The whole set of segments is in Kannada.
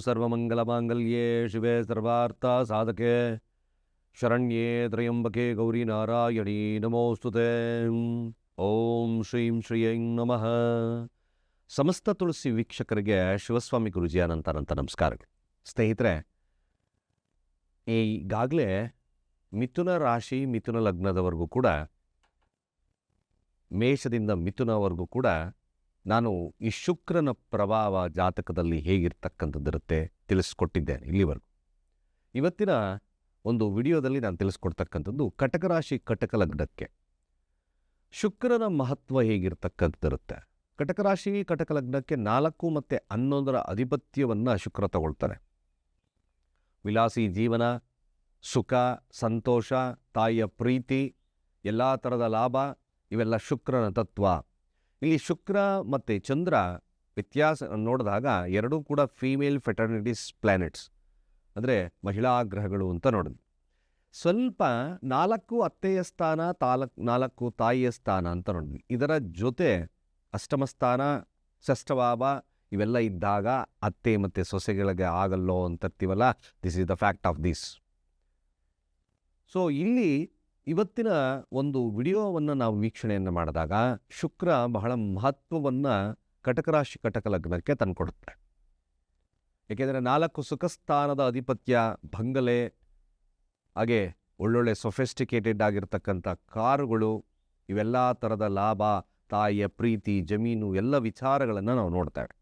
ಸರ್ವಮಂಗಲಮಾಂಗಲ್ಯೇ ಶಿವೆ ಸರ್ವಾರ್ಥ ಸಾಧಕೆ. ಶರಣ್ಯೇ ತ್ರಯಂಬಕೆ ಗೌರಿ ನಾರಾಯಣಿ ನಮೋಸ್ತುತೆ. ಓಂ ಶ್ರೀಂ ಶ್ರೀಯಂ ನಮಃ. ಸಮಸ್ತ ತುಳಸಿ ವೀಕ್ಷಕರಿಗೆ ಶಿವಸ್ವಾಮಿ ಗುರುಜಿ ಅನಂತ ನಮಸ್ಕಾರಗಳು. ಸ್ನೇಹಿತರೆ ಈಗಾಗಲೇ ಮಿಥುನ ರಾಶಿ, ಮಿಥುನ ಲಗ್ನದವರೆಗೂ ಕೂಡ, ಮೇಷದಿಂದ ಮಿಥುನವರೆಗೂ ಕೂಡ ನಾನು ಈ ಶುಕ್ರನ ಪ್ರಭಾವ ಜಾತಕದಲ್ಲಿ ಹೇಗಿರ್ತಕ್ಕಂಥದ್ದಿರುತ್ತೆ ತಿಳಿಸ್ಕೊಟ್ಟಿದ್ದೇನೆ ಇಲ್ಲಿವರೆಗೂ. ಇವತ್ತಿನ ಒಂದು ವಿಡಿಯೋದಲ್ಲಿ ನಾನು ತಿಳಿಸ್ಕೊಡ್ತಕ್ಕಂಥದ್ದು ಕಟಕ ರಾಶಿ ಕಟಕ ಲಗ್ನಕ್ಕೆ ಶುಕ್ರನ ಮಹತ್ವ ಹೇಗಿರ್ತಕ್ಕಂಥದ್ದಿರುತ್ತೆ? ಕಟಕ ರಾಶಿ ಕಟಕ ಲಗ್ನಕ್ಕೆ ನಾಲ್ಕು ಮತ್ತು ಹನ್ನೊಂದರ ಅಧಿಪತ್ಯವನ್ನು ಶುಕ್ರ ತಗೊಳ್ತಾರೆ. ವಿಲಾಸಿ ಜೀವನ, ಸುಖ, ಸಂತೋಷ, ತಾಯಿಯ ಪ್ರೀತಿ, ಎಲ್ಲ ಥರದ ಲಾಭ, ಇವೆಲ್ಲ ಶುಕ್ರನ ತತ್ವ. ಇಲ್ಲಿ ಶುಕ್ರ ಮತ್ತು ಚಂದ್ರ ವ್ಯತ್ಯಾಸ ನೋಡಿದಾಗ ಎರಡೂ ಕೂಡ ಫೀಮೇಲ್ ಫೆಟರ್ನಿಟೀಸ್ ಪ್ಲ್ಯಾನೆಟ್ಸ್ ಅಂದರೆ ಮಹಿಳಾ ಗ್ರಹಗಳು ಅಂತ ನೋಡಿದ್ವಿ. ಸ್ವಲ್ಪ ನಾಲ್ಕು ಅತ್ತೆಯ ಸ್ಥಾನ, ತಾಲಕ್, ನಾಲ್ಕು ತಾಯಿಯ ಸ್ಥಾನ ಅಂತ ನೋಡಿದ್ವಿ. ಇದರ ಜೊತೆ ಅಷ್ಟಮ ಸ್ಥಾನ, ಷಷ್ಠಭಾವ ಇವೆಲ್ಲ ಇದ್ದಾಗ ಅತ್ತೆ ಮತ್ತು ಸೊಸೆಗಳಿಗೆ ಆಗಲ್ಲೋ ಅಂತರ್ತೀವಲ್ಲ? This is the fact of this so ಇಲ್ಲಿ ಇವತ್ತಿನ ಒಂದು ವಿಡಿಯೋವನ್ನು ನಾವು ವೀಕ್ಷಣೆಯನ್ನು ಮಾಡಿದಾಗ ಶುಕ್ರ ಬಹಳ ಮಹತ್ವವನ್ನು ಕಟಕರಾಶಿ ಕಟಕ ಲಗ್ನಕ್ಕೆ ತಂದುಕೊಡುತ್ತೆ. ಏಕೆಂದರೆ ನಾಲ್ಕು ಸುಖಸ್ಥಾನದ ಅಧಿಪತ್ಯ ಭಂಗಲೆ ಹಾಗೆ ಒಳ್ಳೊಳ್ಳೆ ಸೊಫೆಸ್ಟಿಕೇಟೆಡ್ ಆಗಿರ್ತಕ್ಕಂಥ ಕಾರುಗಳು, ಇವೆಲ್ಲ ಥರದ ಲಾಭ, ತಾಯಿಯ ಪ್ರೀತಿ, ಜಮೀನು, ಎಲ್ಲ ವಿಚಾರಗಳನ್ನು ನಾವು ನೋಡ್ತೇವೆ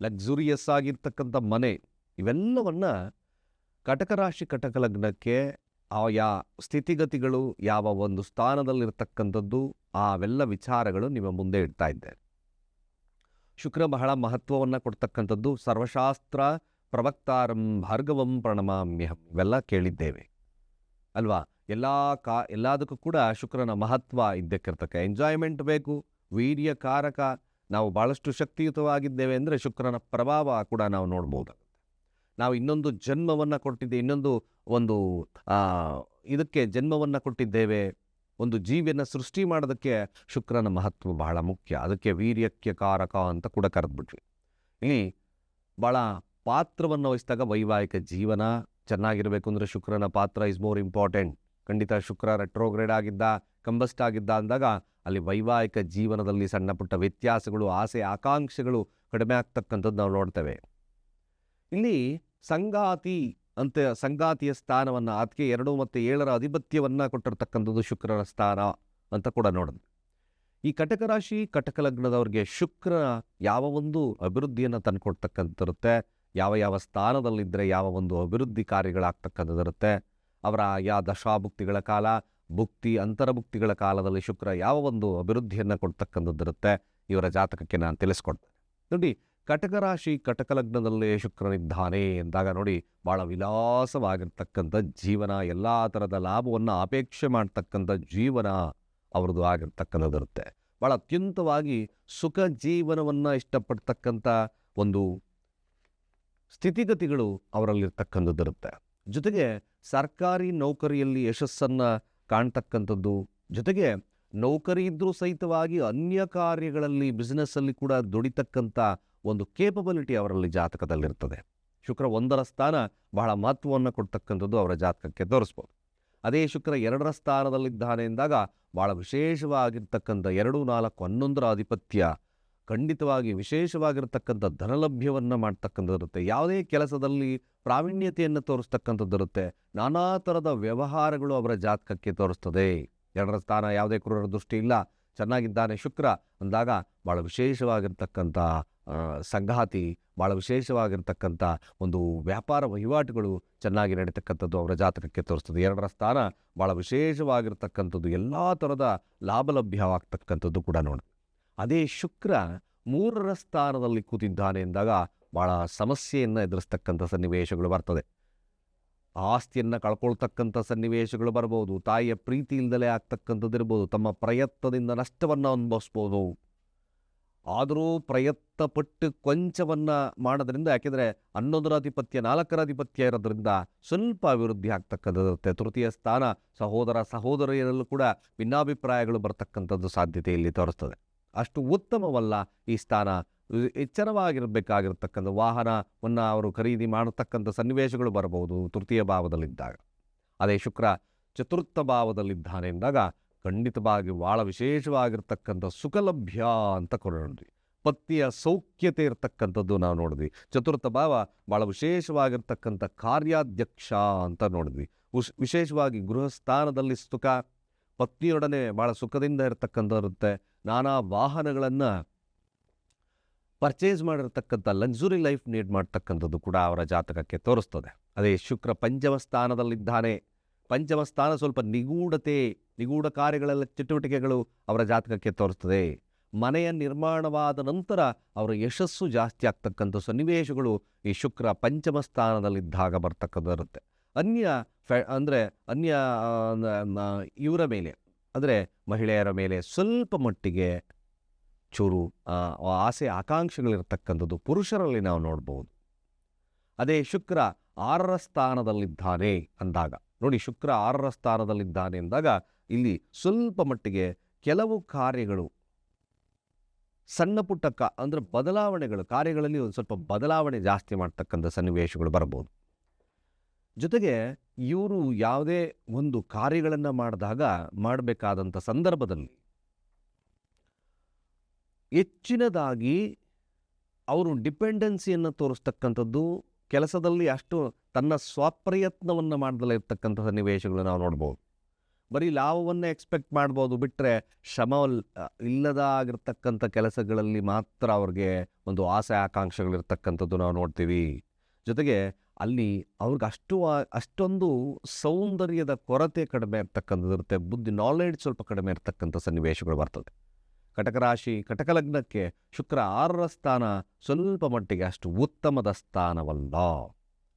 ಲಕ್ಸುರಿಯಸ್ ಆಗಿರ್ತಕ್ಕಂಥ ಮನೆ, ಇವೆಲ್ಲವನ್ನು ಕಟಕ ರಾಶಿ ಕಟಕ ಲಗ್ನಕ್ಕೆ ಆಯಾ ಸ್ಥಿತಿಗತಿಗಳು ಯಾವ ಒಂದು ಸ್ಥಾನದಲ್ಲಿರ್ತಕ್ಕಂಥದ್ದು, ಆವೆಲ್ಲ ವಿಚಾರಗಳು ನಿಮ್ಮ ಮುಂದೆ ಇಡ್ತಾ ಇದ್ದೇನೆ. ಶುಕ್ರ ಬಹಳ ಮಹತ್ವವನ್ನು ಕೊಡ್ತಕ್ಕಂಥದ್ದು, ಸರ್ವಶಾಸ್ತ್ರ ಪ್ರವಕ್ತಾರಂ ಭಾರ್ಗವಂ ಪ್ರಣಮಾಮ್ಯಹಂ ಇವೆಲ್ಲ ಕೇಳಿದ್ದೇವೆ. ಅಲ್ವಾ? ಎಲ್ಲ ಕಾ, ಎಲ್ಲದಕ್ಕೂ ಕೂಡ ಶುಕ್ರನ ಮಹತ್ವ ಇದ್ದಕ್ಕಿರ್ತಕ್ಕ. ಎಂಜಾಯ್ಮೆಂಟ್ ಬೇಕು, ವೀರ್ಯಕಾರಕ, ನಾವು ಭಾಳಷ್ಟು ಶಕ್ತಿಯುತವಾಗಿದ್ದೇವೆ ಅಂದರೆ ಶುಕ್ರನ ಪ್ರಭಾವ ಕೂಡ ನಾವು ನೋಡ್ಬೋದಾಗುತ್ತೆ ನಾವು ಇನ್ನೊಂದು ಜನ್ಮವನ್ನು ಕೊಟ್ಟಿದ್ದೆ, ಇನ್ನೊಂದು ಒಂದು ಇದಕ್ಕೆ ಜನ್ಮವನ್ನು ಕೊಟ್ಟಿದ್ದೇವೆ, ಒಂದು ಜೀವಿಯನ್ನು ಸೃಷ್ಟಿ ಮಾಡೋದಕ್ಕೆ ಶುಕ್ರನ ಮಹತ್ವ ಬಹಳ ಮುಖ್ಯ. ಅದಕ್ಕೆ ವೀರ್ಯಕ್ಕೆ ಕಾರಕ ಅಂತ ಕೂಡ ಕರೆದ್ಬಿಟ್ವಿ. ಇಲ್ಲಿ ಭಾಳ ಪಾತ್ರವನ್ನು ವಹಿಸಿದಾಗ ವೈವಾಹಿಕ ಜೀವನ ಚೆನ್ನಾಗಿರಬೇಕು ಅಂದರೆ ಶುಕ್ರನ ಪಾತ್ರ ಇಸ್ ಮೋರ್ ಇಂಪಾರ್ಟೆಂಟ್ ಖಂಡಿತ ಶುಕ್ರ ರೆಟ್ರೋಗ್ರೇಡ್ ಆಗಿದ್ದ ಕಂಬಸ್ಟ್ ಆಗಿದ್ದ ಅಂದಾಗ ಅಲ್ಲಿ ವೈವಾಹಿಕ ಜೀವನದಲ್ಲಿ ಸಣ್ಣ ಪುಟ್ಟ ವ್ಯತ್ಯಾಸಗಳು, ಆಸೆ, ಆಕಾಂಕ್ಷೆಗಳು ಕಡಿಮೆ ಆಗ್ತಕ್ಕಂಥದ್ದು ನಾವು ನೋಡ್ತೇವೆ. ಇಲ್ಲಿ ಸಂಗಾತಿ ಅಂತ ಸಂಗಾತಿಯ ಸ್ಥಾನವನ್ನು ಅದಕ್ಕೆ ಎರಡು ಮತ್ತು ಏಳರ ಆಧಿಪತ್ಯವನ್ನು ಕೊಟ್ಟಿರ್ತಕ್ಕಂಥದ್ದು ಶುಕ್ರನ ಸ್ಥಾನ ಅಂತ ಕೂಡ ನೋಡೋದು ಈ ಕಟಕ ರಾಶಿ, ಕಟಕ ಲಗ್ನದವ್ರಿಗೆ ಶುಕ್ರ ಯಾವ ಒಂದು ಅಭಿವೃದ್ಧಿಯನ್ನು ತಂದುಕೊಡ್ತಕ್ಕಂಥಿರುತ್ತೆ, ಯಾವ ಯಾವ ಸ್ಥಾನದಲ್ಲಿದ್ದರೆ ಯಾವ ಒಂದು ಅಭಿವೃದ್ಧಿ ಕಾರ್ಯಗಳಾಗ್ತಕ್ಕಂಥದ್ದಿರುತ್ತೆ, ಅವರ ಯಾ ದಶಾಭುಕ್ತಿಗಳ ಕಾಲ, ಭುಕ್ತಿ ಅಂತರಭುಕ್ತಿಗಳ ಕಾಲದಲ್ಲಿ ಶುಕ್ರ ಯಾವ ಒಂದು ಅಭಿವೃದ್ಧಿಯನ್ನು ಕೊಡ್ತಕ್ಕಂಥದ್ದಿರುತ್ತೆ, ಇವರ ಜಾತಕಕ್ಕೆ ನಾನು ತಿಳಿಸ್ಕೊಡ್ತೇನೆ. ನೋಡಿ ಕಟಕ ರಾಶಿ ಕಟಕ ಲಗ್ನದಲ್ಲೇ ಶುಕ್ರನಿದ್ದಾನೆ ಎಂದಾಗ ನೋಡಿ ಭಾಳ ವಿಲಾಸವಾಗಿರ್ತಕ್ಕಂಥ ಜೀವನ, ಎಲ್ಲ ಥರದ ಲಾಭವನ್ನು ಅಪೇಕ್ಷೆ ಮಾಡ್ತಕ್ಕಂಥ ಜೀವನ ಅವ್ರದ್ದು ಆಗಿರ್ತಕ್ಕಂಥದ್ದಿರುತ್ತೆ. ಭಾಳ ಅತ್ಯಂತವಾಗಿ ಸುಖ ಜೀವನವನ್ನು ಇಷ್ಟಪಡ್ತಕ್ಕಂಥ ಒಂದು ಸ್ಥಿತಿಗತಿಗಳು ಅವರಲ್ಲಿರ್ತಕ್ಕಂಥದ್ದಿರುತ್ತೆ. ಜೊತೆಗೆ ಸರ್ಕಾರಿ ನೌಕರಿಯಲ್ಲಿ ಯಶಸ್ಸನ್ನು ಕಾಣ್ತಕ್ಕಂಥದ್ದು, ಜೊತೆಗೆ ನೌಕರಿ ಇದ್ದರೂ ಸಹಿತವಾಗಿ ಅನ್ಯ ಕಾರ್ಯಗಳಲ್ಲಿ ಬಿಸ್ನೆಸ್ಸಲ್ಲಿ ಕೂಡ ದುಡಿತಕ್ಕಂಥ ಒಂದು ಕೇಪಬಿಲಿಟಿ ಅವರಲ್ಲಿ ಜಾತಕದಲ್ಲಿರ್ತದೆ. ಶುಕ್ರ ಒಂದರ ಸ್ಥಾನ ಬಹಳ ಮಹತ್ವವನ್ನು ಕೊಡ್ತಕ್ಕಂಥದ್ದು ಅವರ ಜಾತಕಕ್ಕೆ ತೋರಿಸ್ಬೋದು. ಅದೇ ಶುಕ್ರ ಎರಡರ ಸ್ಥಾನದಲ್ಲಿದ್ದಾನೆ ಎಂದಾಗ ಭಾಳ ವಿಶೇಷವಾಗಿರ್ತಕ್ಕಂಥ ಎರಡು, ನಾಲ್ಕು, ಹನ್ನೊಂದರ ಆಧಿಪತ್ಯ ಖಂಡಿತವಾಗಿ ವಿಶೇಷವಾಗಿರ್ತಕ್ಕಂಥ ಧನಲಭ್ಯವನ್ನು ಮಾಡ್ತಕ್ಕಂಥದ್ದಿರುತ್ತೆ. ಯಾವುದೇ ಕೆಲಸದಲ್ಲಿ ಪ್ರಾವೀಣ್ಯತೆಯನ್ನು ತೋರಿಸ್ತಕ್ಕಂಥದ್ದಿರುತ್ತೆ. ನಾನಾ ಥರದ ವ್ಯವಹಾರಗಳು ಅವರ ಜಾತಕಕ್ಕೆ ತೋರಿಸ್ತದೆ. ಎರಡರ ಸ್ಥಾನ ಯಾವುದೇ ಕ್ರೂರ ದೃಷ್ಟಿ ಇಲ್ಲ ಚೆನ್ನಾಗಿದ್ದಾನೆ. ಶುಕ್ರ ಅಂದಾಗ ಭಾಳ ವಿಶೇಷವಾಗಿರ್ತಕ್ಕಂಥ ಸಂಗಾತಿ ಭಾಳ ವಿಶೇಷವಾಗಿರ್ತಕ್ಕಂಥ ಒಂದು ವ್ಯಾಪಾರ ವಹಿವಾಟುಗಳು ಚೆನ್ನಾಗಿ ನಡೀತಕ್ಕಂಥದ್ದು ಅವರ ಜಾತಕಕ್ಕೆ ತೋರಿಸ್ತದೆ. ಎರಡರ ಸ್ಥಾನ ಭಾಳ ವಿಶೇಷವಾಗಿರ್ತಕ್ಕಂಥದ್ದು, ಎಲ್ಲ ಥರದ ಲಾಭಲಭ್ಯವಾಗ್ತಕ್ಕಂಥದ್ದು ಕೂಡ ನೋಡಿ. ಅದೇ ಶುಕ್ರ ಮೂರರ ಸ್ಥಾನದಲ್ಲಿ ಕೂತಿದ್ದಾನೆ ಎಂದಾಗ ಭಾಳ ಸಮಸ್ಯೆಯನ್ನು ಎದುರಿಸ್ತಕ್ಕಂಥ ಸನ್ನಿವೇಶಗಳು ಬರ್ತದೆ. ಆಸ್ತಿಯನ್ನು ಕಳ್ಕೊಳ್ತಕ್ಕಂಥ ಸನ್ನಿವೇಶಗಳು ಬರ್ಬೋದು, ತಾಯಿಯ ಪ್ರೀತಿ ಇಲ್ದಲೇ ಆಗ್ತಕ್ಕಂಥದ್ದು ತಮ್ಮ ಪ್ರಯತ್ನದಿಂದ ನಷ್ಟವನ್ನು ಅನುಭವಿಸ್ಬೋದು. ಆದರೂ ಪ್ರಯತ್ನ ಪಟ್ಟು ಕೊಂಚವನ್ನು ಮಾಡೋದ್ರಿಂದ ಯಾಕೆಂದರೆ ಹನ್ನೊಂದರ ಅಧಿಪತ್ಯ ನಾಲ್ಕರ ಅಧಿಪತ್ಯ ಇರೋದ್ರಿಂದ ಸ್ವಲ್ಪ ಅಭಿವೃದ್ಧಿ ಆಗ್ತಕ್ಕಂಥದ್ದಿರುತ್ತೆ ತೃತೀಯ ಸ್ಥಾನ ಸಹೋದರ ಸಹೋದರಿಯರಲ್ಲೂ ಕೂಡ ಭಿನ್ನಾಭಿಪ್ರಾಯಗಳು ಬರ್ತಕ್ಕಂಥದ್ದು ಸಾಧ್ಯತೆ ಇಲ್ಲಿ ತೋರಿಸ್ತದೆ. ಅಷ್ಟು ಉತ್ತಮವಲ್ಲ ಈ ಸ್ಥಾನ ಎಚ್ಚರವಾಗಿರಬೇಕಾಗಿರ್ತಕ್ಕಂಥ ವಾಹನವನ್ನು ಅವರು ಖರೀದಿ ಮಾಡತಕ್ಕಂಥ ಸನ್ನಿವೇಶಗಳು ಬರಬಹುದು ತೃತೀಯ ಭಾವದಲ್ಲಿದ್ದಾಗ. ಅದೇ ಶುಕ್ರ ಚತುರ್ಥ ಭಾವದಲ್ಲಿದ್ದಾನೆ ಎಂದಾಗ ಖಂಡಿತವಾಗಿ ಭಾಳ ವಿಶೇಷವಾಗಿರ್ತಕ್ಕಂಥ ಸುಖಲಭ್ಯ ಅಂತ ನೋಡಿದ್ವಿ ಪತ್ನಿಯ ಸೌಖ್ಯತೆ ಇರತಕ್ಕಂಥದ್ದು ನಾವು ನೋಡಿದ್ವಿ. ಚತುರ್ಥ ಭಾವ ಭಾಳ ವಿಶೇಷವಾಗಿರ್ತಕ್ಕಂಥ ಕಾರ್ಯಾಧ್ಯಕ್ಷ ಅಂತ ನೋಡಿದ್ವಿ. ವಿಶೇಷವಾಗಿ ಗೃಹಸ್ಥಾನದಲ್ಲಿ ಸುಖ, ಪತ್ನಿಯೊಡನೆ ಭಾಳ ಸುಖದಿಂದ ಇರತಕ್ಕಂಥ ಇರುತ್ತೆ ನಾನಾ ವಾಹನಗಳನ್ನು ಪರ್ಚೇಸ್ ಮಾಡಿರತಕ್ಕಂಥ ಲಕ್ಸುರಿ ಲೈಫ್ ನೀಡ್ ಮಾಡ್ತಕ್ಕಂಥದ್ದು ಕೂಡ ಅವರ ಜಾತಕಕ್ಕೆ ತೋರಿಸ್ತದೆ. ಅದೇ ಶುಕ್ರ ಪಂಚಮ ಸ್ಥಾನದಲ್ಲಿದ್ದಾನೆ. ಪಂಚಮ ಸ್ಥಾನ ಸ್ವಲ್ಪ ನಿಗೂಢತೆ, ನಿಗೂಢ ಕಾರ್ಯಗಳೆಲ್ಲ ಚಟುವಟಿಕೆಗಳು ಅವರ ಜಾತಕಕ್ಕೆ ತೋರಿಸ್ತದೆ. ಮನೆಯ ನಿರ್ಮಾಣವಾದ ನಂತರ ಅವರ ಯಶಸ್ಸು ಜಾಸ್ತಿ ಆಗ್ತಕ್ಕಂಥ ಸನ್ನಿವೇಶಗಳು ಈ ಶುಕ್ರ ಪಂಚಮ ಸ್ಥಾನದಲ್ಲಿದ್ದಾಗ ಬರ್ತಕ್ಕಂಥದ್ದಿರುತ್ತೆ ಅನ್ಯ ಫೆ ಅಂದರೆ ಅನ್ಯ ಇವರ ಮೇಲೆ, ಅಂದರೆ ಮಹಿಳೆಯರ ಮೇಲೆ ಸ್ವಲ್ಪ ಮಟ್ಟಿಗೆ ಚೂರು ಆಸೆ ಆಕಾಂಕ್ಷೆಗಳಿರತಕ್ಕಂಥದ್ದು ಪುರುಷರಲ್ಲಿ ನಾವು ನೋಡ್ಬೋದು. ಅದೇ ಶುಕ್ರ ಆರರ ಸ್ಥಾನದಲ್ಲಿದ್ದಾನೆ ಅಂದಾಗ, ನೋಡಿ ಶುಕ್ರ ಆರರ ಸ್ಥಾನದಲ್ಲಿದ್ದಾನೆ ಅಂದಾಗ ಇಲ್ಲಿ ಸ್ವಲ್ಪ ಮಟ್ಟಿಗೆ ಕೆಲವು ಕಾರ್ಯಗಳು ಸಣ್ಣ ಪುಟ್ಟ ಕ, ಅಂದರೆ ಬದಲಾವಣೆಗಳು, ಕಾರ್ಯಗಳಲ್ಲಿ ಒಂದು ಸ್ವಲ್ಪ ಬದಲಾವಣೆ ಜಾಸ್ತಿ ಮಾಡ್ತಕ್ಕಂಥ ಸನ್ನಿವೇಶಗಳು ಬರಬಹುದು ಜೊತೆಗೆ ಇವರು ಯಾವುದೇ ಒಂದು ಕಾರ್ಯಗಳನ್ನು ಮಾಡಿದಾಗ ಮಾಡಬೇಕಾದಂಥ ಸಂದರ್ಭದಲ್ಲಿ ಹೆಚ್ಚಿನದಾಗಿ ಅವರು ಡಿಪೆಂಡೆನ್ಸಿಯನ್ನು ತೋರಿಸ್ತಕ್ಕಂಥದ್ದು, ಕೆಲಸದಲ್ಲಿ ಅಷ್ಟು ತನ್ನ ಸ್ವಪ್ರಯತ್ನವನ್ನು ಮಾಡದಲ್ಲ ಇರ್ತಕ್ಕಂಥ ಸನ್ನಿವೇಶಗಳು ನಾವು ನೋಡ್ಬೋದು. ಬರೀ ಲಾಭವನ್ನು ಎಕ್ಸ್ಪೆಕ್ಟ್ ಮಾಡ್ಬೋದು ಬಿಟ್ಟರೆ ಶ್ರಮ ಇಲ್ಲದಾಗಿರ್ತಕ್ಕಂಥ ಕೆಲಸಗಳಲ್ಲಿ ಮಾತ್ರ ಅವ್ರಿಗೆ ಒಂದು ಆಸೆ ಆಕಾಂಕ್ಷೆಗಳಿರ್ತಕ್ಕಂಥದ್ದು ನಾವು ನೋಡ್ತೀವಿ. ಜೊತೆಗೆ ಅಲ್ಲಿ ಅವ್ರಿಗೆ ಅಷ್ಟು ಅಷ್ಟೊಂದು ಸೌಂದರ್ಯದ ಕೊರತೆ ಕಡಿಮೆ ಇರ್ತಕ್ಕಂಥದ್ದು ಇರುತ್ತೆ ಬುದ್ಧಿ ನಾಲೆಡ್ಜ್ ಸ್ವಲ್ಪ ಕಡಿಮೆ ಇರ್ತಕ್ಕಂಥ ಸನ್ನಿವೇಶಗಳು ಬರ್ತದೆ. ಕಟಕ ಕಟಕಲಗ್ನಕ್ಕೆ ಕಟಕ ಲಗ್ನಕ್ಕೆ ಶುಕ್ರ ಆರರ ಸ್ಥಾನ ಸ್ವಲ್ಪ ಮಟ್ಟಿಗೆ ಅಷ್ಟು ಉತ್ತಮದ ಸ್ಥಾನವಲ್ಲ.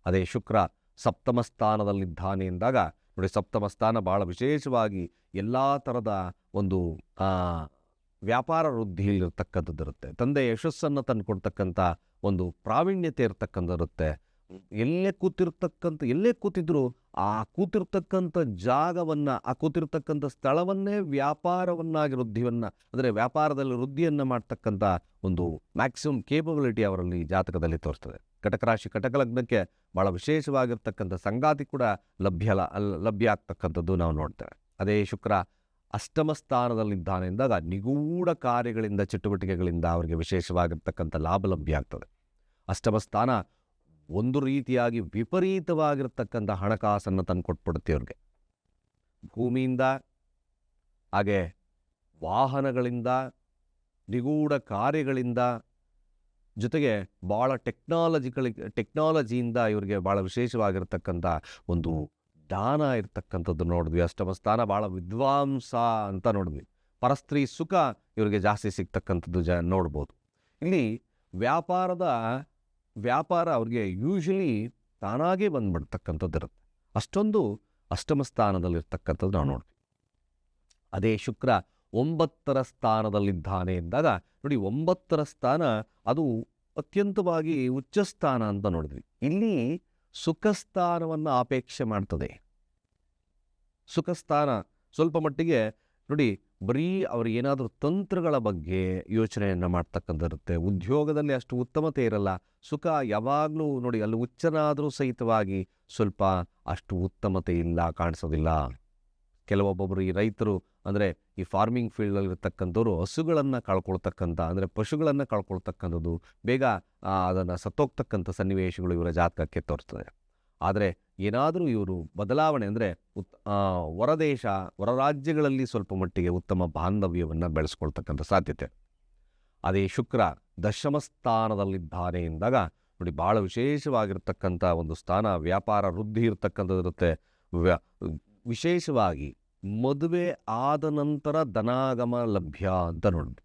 ಅದೇ ಶುಕ್ರ ಸಪ್ತಮ ಸ್ಥಾನದಲ್ಲಿದ್ದಾನೆ ಎಂದಾಗ ನೋಡಿ ಸಪ್ತಮ ಸ್ಥಾನ ಬಹಳ ವಿಶೇಷವಾಗಿ ಎಲ್ಲ ಥರದ ಒಂದು ವ್ಯಾಪಾರ ವೃದ್ಧಿಯಲ್ಲಿರ್ತಕ್ಕಂಥದ್ದು ಇರುತ್ತೆ ತಂದೆ ಯಶಸ್ಸನ್ನು ತಂದುಕೊಡ್ತಕ್ಕಂಥ ಒಂದು ಪ್ರಾವೀಣ್ಯತೆ ಇರತಕ್ಕಂಥದ್ದಿರುತ್ತೆ. ಎಲ್ಲೇ ಕೂತಿರ್ತಕ್ಕಂಥ, ಎಲ್ಲೇ ಕೂತಿದ್ರು, ಆ ಕೂತಿರ್ತಕ್ಕಂಥ ಜಾಗವನ್ನು, ಆ ಕೂತಿರ್ತಕ್ಕಂಥ ಸ್ಥಳವನ್ನೇ ವ್ಯಾಪಾರವನ್ನಾಗಿ ವೃದ್ಧಿಯನ್ನು ಅಂದರೆ ವ್ಯಾಪಾರದಲ್ಲಿ ವೃದ್ಧಿಯನ್ನು ಮಾಡ್ತಕ್ಕಂಥ ಒಂದು ಮ್ಯಾಕ್ಸಿಮಮ್ ಕೇಪಬಿಲಿಟಿ ಅವರಲ್ಲಿ ಜಾತಕದಲ್ಲಿ ತೋರಿಸ್ತದೆ. ಕಟಕ ರಾಶಿ ಕಟಕ ಲಗ್ನಕ್ಕೆ ಭಾಳ ವಿಶೇಷವಾಗಿರ್ತಕ್ಕಂಥ ಸಂಗಾತಿ ಕೂಡ ಲಭ್ಯ ಲಭ್ಯ ಆಗ್ತಕ್ಕಂಥದ್ದು ನಾವು ನೋಡ್ತೇವೆ. ಅದೇ ಶುಕ್ರ ಅಷ್ಟಮ ಸ್ಥಾನದಲ್ಲಿದ್ದಾನೆ ಎಂದಾಗ ನಿಗೂಢ ಕಾರ್ಯಗಳಿಂದ, ಚಟುವಟಿಕೆಗಳಿಂದ ಅವರಿಗೆ ವಿಶೇಷವಾಗಿರ್ತಕ್ಕಂಥ ಲಾಭ ಲಭ್ಯ ಆಗ್ತದೆ. ಅಷ್ಟಮ ಸ್ಥಾನ ಒಂದು ರೀತಿಯಾಗಿ ವಿಪರೀತವಾಗಿರ್ತಕ್ಕಂಥ ಹಣಕಾಸನ್ನು ತಂದು ಕೊಟ್ಬಿಡುತ್ತೆ ಅವ್ರಿಗೆ ಭೂಮಿಯಿಂದ, ಹಾಗೆ ವಾಹನಗಳಿಂದ, ನಿಗೂಢ ಕಾರ್ಯಗಳಿಂದ, ಜೊತೆಗೆ ಭಾಳ ಟೆಕ್ನಾಲಜಿಗಳಿಗೆ ಟೆಕ್ನಾಲಜಿಯಿಂದ ಇವರಿಗೆ ಭಾಳ ವಿಶೇಷವಾಗಿರ್ತಕ್ಕಂಥ ಒಂದು ದಾನ ಇರ್ತಕ್ಕಂಥದ್ದು ನೋಡಿದ್ವಿ. ಅಷ್ಟಮ ಸ್ಥಾನ ಭಾಳ ವಿದ್ವಾಂಸ ಅಂತ ನೋಡಿದ್ವಿ. ಪರಸ್ತ್ರೀ ಸುಖ ಇವರಿಗೆ ಜಾಸ್ತಿ ಸಿಗ್ತಕ್ಕಂಥದ್ದು ಜ ನೋಡ್ಬೋದು. ಇಲ್ಲಿ ವ್ಯಾಪಾರದ ವ್ಯಾಪಾರ ಅವ್ರಿಗೆ ಯೂಶಲಿ ತಾನಾಗೇ ಬಂದ್ಬಿಡ್ತಕ್ಕಂಥದ್ದು ಇರುತ್ತೆ. ಅಷ್ಟೊಂದು ಅಷ್ಟಮ ಸ್ಥಾನದಲ್ಲಿರ್ತಕ್ಕಂಥದ್ದು ನಾವು ನೋಡ್ತೀವಿ. ಅದೇ ಶುಕ್ರ ಒಂಬತ್ತರ ಸ್ಥಾನದಲ್ಲಿದ್ದಾನೆ ಎಂದಾಗ ನೋಡಿ ಒಂಬತ್ತರ ಸ್ಥಾನ ಅದು ಅತ್ಯಂತವಾಗಿ ಉಚ್ಚ ಸ್ಥಾನ ಅಂತ ನೋಡಿದ್ವಿ. ಇಲ್ಲಿ ಸುಖ ಸ್ಥಾನವನ್ನು ಅಪೇಕ್ಷೆ ಮಾಡ್ತದೆ. ಸುಖ ಸ್ಥಾನ ಸ್ವಲ್ಪ ಮಟ್ಟಿಗೆ ನೋಡಿ ಬರೀ ಅವ್ರಿಗೆ ಏನಾದರೂ ತಂತ್ರಗಳ ಬಗ್ಗೆ ಯೋಚನೆಯನ್ನು ಇರುತ್ತೆ ಉದ್ಯೋಗದಲ್ಲಿ ಅಷ್ಟು ಉತ್ತಮತೆ ಇರಲ್ಲ. ಸುಖ ಯಾವಾಗಲೂ ನೋಡಿ ಅಲ್ಲಿ ಉಚ್ಚನಾದರೂ ಸಹಿತವಾಗಿ ಸ್ವಲ್ಪ ಅಷ್ಟು ಉತ್ತಮತೆ ಇಲ್ಲ, ಕಾಣಿಸೋದಿಲ್ಲ. ಕೆಲವೊಬ್ಬೊಬ್ಬರು ಈ ರೈತರು ಅಂದರೆ ಈ ಫಾರ್ಮಿಂಗ್ ಫೀಲ್ಡಲ್ಲಿ ಇರ್ತಕ್ಕಂಥವ್ರು ಹಸುಗಳನ್ನು ಕಳ್ಕೊಳ್ತಕ್ಕಂಥ ಅಂದರೆ ಪಶುಗಳನ್ನು ಕಳ್ಕೊಳ್ತಕ್ಕಂಥದ್ದು, ಬೇಗ ಅದನ್ನು ಸತ್ತೋಗ್ತಕ್ಕಂಥ ಸನ್ನಿವೇಶಗಳು ಇವರ ಜಾತಕಕ್ಕೆ ತೋರಿಸ್ತದೆ ಆದರೆ ಏನಾದರೂ ಇವರು ಬದಲಾವಣೆ ಅಂದರೆ ಉತ್ ಹೊರದೇಶ ಹೊರ ರಾಜ್ಯಗಳಲ್ಲಿ ಸ್ವಲ್ಪ ಮಟ್ಟಿಗೆ ಉತ್ತಮ ಬಾಂಧವ್ಯವನ್ನು ಬೆಳೆಸ್ಕೊಳ್ತಕ್ಕಂಥ ಸಾಧ್ಯತೆ. ಅದೇ ಶುಕ್ರ ದಶಮ ಸ್ಥಾನದಲ್ಲಿದ್ದಾನೆ ಎಂದಾಗ ನೋಡಿ ಭಾಳ ವಿಶೇಷವಾಗಿರ್ತಕ್ಕಂಥ ಒಂದು ಸ್ಥಾನ, ವ್ಯಾಪಾರ ವೃದ್ಧಿ ಇರ್ತಕ್ಕಂಥದ್ದು ಇರುತ್ತೆ. ವ್ಯ- ವಿಶೇಷವಾಗಿ ಮದುವೆ ಆದ ನಂತರ ಧನಾಗಮ ಲಭ್ಯ ಅಂತ ನೋಡಿ.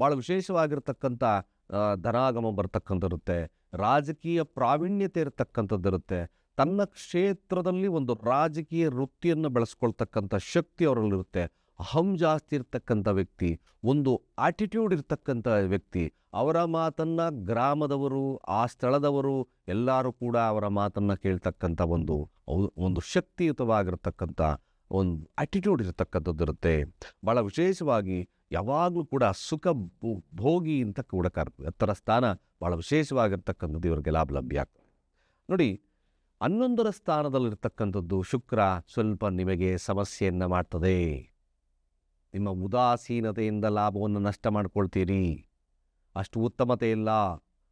ಭಾಳ ವಿಶೇಷವಾಗಿರ್ತಕ್ಕಂಥ ಧನಾಗಮ ಧನಾಗಮ ಬರ್ತಕ್ಕಂಥದ್ದಿರುತ್ತೆ. ರಾಜಕೀಯ ಪ್ರಾವೀಣ್ಯತೆ ಇರತಕ್ಕಂಥದ್ದಿರುತ್ತೆ. ತನ್ನ ಕ್ಷೇತ್ರದಲ್ಲಿ ಒಂದು ರಾಜಕೀಯ ವೃತ್ತಿಯನ್ನು ಬೆಳೆಸ್ಕೊಳ್ತಕ್ಕಂಥ ಶಕ್ತಿ ಅವರಲ್ಲಿರುತ್ತೆ. ಅಹಂ ಜಾಸ್ತಿ ಇರ್ತಕ್ಕಂಥ ವ್ಯಕ್ತಿ, ಒಂದು ಆಟಿಟ್ಯೂಡ್ ಇರ್ತಕ್ಕಂಥ ವ್ಯಕ್ತಿ, ಅವರ ಮಾತನ್ನು ಗ್ರಾಮದವರು, ಆ ಸ್ಥಳದವರು ಎಲ್ಲರೂ ಕೂಡ ಅವರ ಮಾತನ್ನು ಕೇಳ್ತಕ್ಕಂಥ ಒಂದು ಒಂದು ಶಕ್ತಿಯುತವಾಗಿರ್ತಕ್ಕಂಥ ಒಂದು ಆಟಿಟ್ಯೂಡ್ ಇರತಕ್ಕಂಥದ್ದು ಇರುತ್ತೆ. ಭಾಳ ವಿಶೇಷವಾಗಿ ಯಾವಾಗಲೂ ಕೂಡ ಸುಖ ಭೋಗಿ ಅಂತ ಕೂಡ ಕರ್ ಎತ್ತರ ಸ್ಥಾನ ಭಾಳ ವಿಶೇಷವಾಗಿರ್ತಕ್ಕಂಥದ್ದು ಇವರಿಗೆ ಲಾಭ ಲಭ್ಯ ಆಗ್ತದೆ. ನೋಡಿ ಹನ್ನೊಂದರ ಸ್ಥಾನದಲ್ಲಿರ್ತಕ್ಕಂಥದ್ದು ಶುಕ್ರ ಸ್ವಲ್ಪ ನಿಮಗೆ ಸಮಸ್ಯೆಯನ್ನು ಮಾಡ್ತದೆ. ನಿಮ್ಮ ಉದಾಸೀನತೆಯಿಂದ ಲಾಭವನ್ನು ನಷ್ಟ ಮಾಡ್ಕೊಳ್ತೀರಿ. ಅಷ್ಟು ಉತ್ತಮತೆ ಇಲ್ಲ.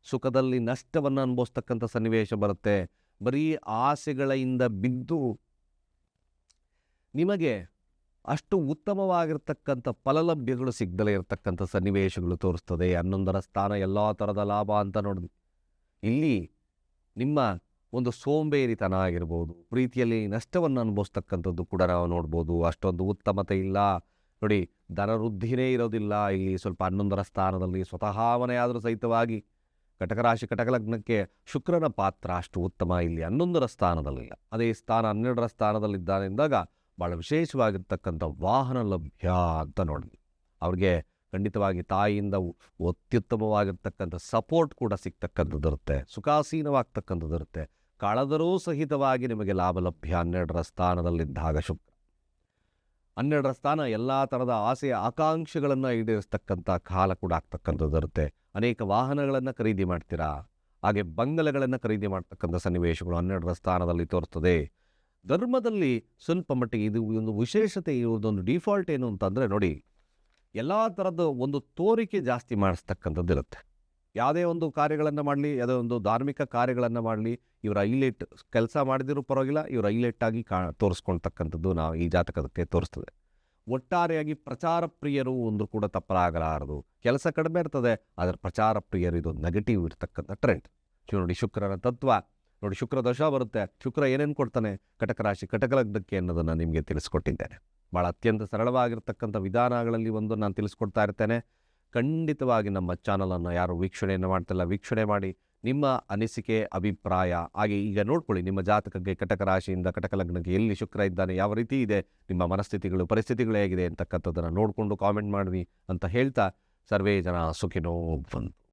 ಸುಖದಲ್ಲಿ ನಷ್ಟವನ್ನು ಅನುಭವಿಸ್ತಕ್ಕಂಥ ಸನ್ನಿವೇಶ ಬರುತ್ತೆ. ಬರೀ ಆಸೆಗಳಿಂದ ಬಿದ್ದು ನಿಮಗೆ ಅಷ್ಟು ಉತ್ತಮವಾಗಿರ್ತಕ್ಕಂಥ ಫಲಲಭ್ಯಗಳು ಸಿಗ್ದಲೇ ಇರತಕ್ಕಂಥ ಸನ್ನಿವೇಶಗಳು ತೋರಿಸ್ತದೆ. ಹನ್ನೊಂದರ ಸ್ಥಾನ ಎಲ್ಲ ಥರದ ಲಾಭ ಅಂತ ನೋಡಿದ್ವಿ ಇಲ್ಲಿ ನಿಮ್ಮ ಒಂದು ಸೋಂಬೇರಿತನ ಆಗಿರ್ಬೋದು, ಪ್ರೀತಿಯಲ್ಲಿ ನಷ್ಟವನ್ನು ಅನುಭವಿಸ್ತಕ್ಕಂಥದ್ದು ಕೂಡ ನಾವು ನೋಡ್ಬೋದು. ಅಷ್ಟೊಂದು ಉತ್ತಮತೆ ಇಲ್ಲ. ನೋಡಿ ಧನವೃದ್ಧಿನೇ ಇರೋದಿಲ್ಲ. ಇಲ್ಲಿ ಸ್ವಲ್ಪ ಹನ್ನೊಂದರ ಸ್ಥಾನದಲ್ಲಿ ಸ್ವತಃ ಮನೆಯಾದರೂ ಸಹಿತವಾಗಿ ಕಟಕರಾಶಿ ಕಟಕಲಗ್ನಕ್ಕೆ ಶುಕ್ರನ ಪಾತ್ರ ಅಷ್ಟು ಉತ್ತಮ ಇಲ್ಲಿ ಹನ್ನೊಂದರ ಸ್ಥಾನದಲ್ಲಿಲ್ಲ. ಅದೇ ಸ್ಥಾನ ಹನ್ನೆರಡರ ಸ್ಥಾನದಲ್ಲಿದ್ದಾನೆ ಎಂದಾಗ ಭಾಳ ವಿಶೇಷವಾಗಿರ್ತಕ್ಕಂಥ ವಾಹನ ಲಭ್ಯ ಅಂತ ನೋಡಿದ್ವಿ ಅವ್ರಿಗೆ ಖಂಡಿತವಾಗಿ ತಾಯಿಯಿಂದ ಅತ್ಯುತ್ತಮವಾಗಿರ್ತಕ್ಕಂಥ ಸಪೋರ್ಟ್ ಕೂಡ ಸಿಗ್ತಕ್ಕಂಥದ್ದಿರುತ್ತೆ ಇರುತ್ತೆ. ಸುಖಾಸೀನವಾಗ್ತಕ್ಕಂಥದ್ದು ಇರುತ್ತೆ. ಕಳೆದರೂ ಸಹಿತವಾಗಿ ನಿಮಗೆ ಲಾಭ ಲಭ್ಯ. ಹನ್ನೆರಡರ ಸ್ಥಾನದಲ್ಲಿದ್ದಾಗ ಶುಕ್ರ ಹನ್ನೆರಡರ ಸ್ಥಾನ ಎಲ್ಲ ಥರದ ಆಸೆಯ ಆಕಾಂಕ್ಷೆಗಳನ್ನು ಈಡೇರಿಸ್ತಕ್ಕಂಥ ಕಾಲ ಕೂಡ ಆಗ್ತಕ್ಕಂಥದ್ದು ಇರುತ್ತೆ ಅನೇಕ ವಾಹನಗಳನ್ನು ಖರೀದಿ ಮಾಡ್ತೀರಾ? ಹಾಗೆ ಬಂಗಲೆಗಳನ್ನು ಖರೀದಿ ಮಾಡ್ತಕ್ಕಂಥ ಸನ್ನಿವೇಶಗಳು ಹನ್ನೆರಡರ ಸ್ಥಾನದಲ್ಲಿ ತೋರ್ತದೆ ಧರ್ಮದಲ್ಲಿ ಸ್ವಲ್ಪ ಮಟ್ಟಿಗೆ ಇದು ಒಂದು ವಿಶೇಷತೆ ಇರುವುದೊಂದು ಡಿಫಾಲ್ಟ್ ಏನು ಅಂತಂದರೆ ನೋಡಿ, ಎಲ್ಲ ಥರದ ಒಂದು ತೋರಿಕೆ ಜಾಸ್ತಿ ಮಾಡಿಸ್ತಕ್ಕಂಥದ್ದು ಇರುತ್ತೆ ಯಾವುದೇ ಒಂದು ಕಾರ್ಯಗಳನ್ನು ಮಾಡಲಿ, ಯಾವುದೇ ಒಂದು ಧಾರ್ಮಿಕ ಕಾರ್ಯಗಳನ್ನು ಮಾಡಲಿ ಇವರ ಹೈಲೈಟ್ ಕೆಲಸ ಮಾಡಿದಿರೂ ಪರವಾಗಿಲ್ಲ, ಇವರ ಆಗಿ ಕಾ, ತೋರಿಸ್ಕೊಳ್ತಕ್ಕಂಥದ್ದು ನಾವು ಈ ಜಾತಕದಕ್ಕೆ ತೋರಿಸ್ತದೆ. ಒಟ್ಟಾರೆಯಾಗಿ ಪ್ರಚಾರ ಪ್ರಿಯರು ಒಂದು ಕೂಡ ತಪ್ಪಲಾಗಲಾರದು. ಕೆಲಸ ಕಡಿಮೆ ಇರ್ತದೆ, ಆದರೆ ಪ್ರಚಾರ ಪ್ರಿಯರು ಇದು ನೆಗೆಟಿವ್ ಇರ್ತಕ್ಕಂಥ ಟ್ರೆಂಡ್ ನೋಡಿ ಶುಕ್ರನ ತತ್ವ, ನೋಡಿ ಶುಕ್ರ ದಶ ಬರುತ್ತೆ, ಶುಕ್ರ ಏನೇನು ಕೊಡ್ತಾನೆ, ಕಟಕ ರಾಶಿ, ಕಟಕ ಲಗ್ನಕ್ಕೆ ಅನ್ನೋದನ್ನು ನಿಮಗೆ ತಿಳಿಸ್ಕೊಟ್ಟಿದ್ದೇನೆ. ಭಾಳ ಅತ್ಯಂತ ಸರಳವಾಗಿರ್ತಕ್ಕಂಥ ವಿಧಾನಗಳಲ್ಲಿ ಒಂದು ನಾನು ತಿಳಿಸ್ಕೊಡ್ತಾ ಇರ್ತೇನೆ. ಖಂಡಿತವಾಗಿ ನಮ್ಮ ಚಾನಲನ್ನು ಯಾರು ವೀಕ್ಷಣೆಯನ್ನು ಮಾಡ್ತಿಲ್ಲ, ವೀಕ್ಷಣೆ ಮಾಡಿ ನಿಮ್ಮ ಅನಿಸಿಕೆ, ಅಭಿಪ್ರಾಯ, ಹಾಗೆ ಈಗ ನೋಡ್ಕೊಳ್ಳಿ, ನಿಮ್ಮ ಜಾತಕಕ್ಕೆ ಕಟಕ ರಾಶಿಯಿಂದ ಕಟಕ ಲಗ್ನಕ್ಕೆ ಎಲ್ಲಿ ಶುಕ್ರ ಇದ್ದಾನೆ, ಯಾವ ರೀತಿ ಇದೆ, ನಿಮ್ಮ ಮನಸ್ಥಿತಿಗಳು, ಪರಿಸ್ಥಿತಿಗಳು ಹೇಗಿದೆ ಅಂತಕ್ಕಂಥದ್ದನ್ನು ನೋಡಿಕೊಂಡು ಕಾಮೆಂಟ್ ಮಾಡಿ ಅಂತ ಹೇಳ್ತಾ, ಸರ್ವೇ ಜನ ಸುಖಿನೋ ಬಂತು.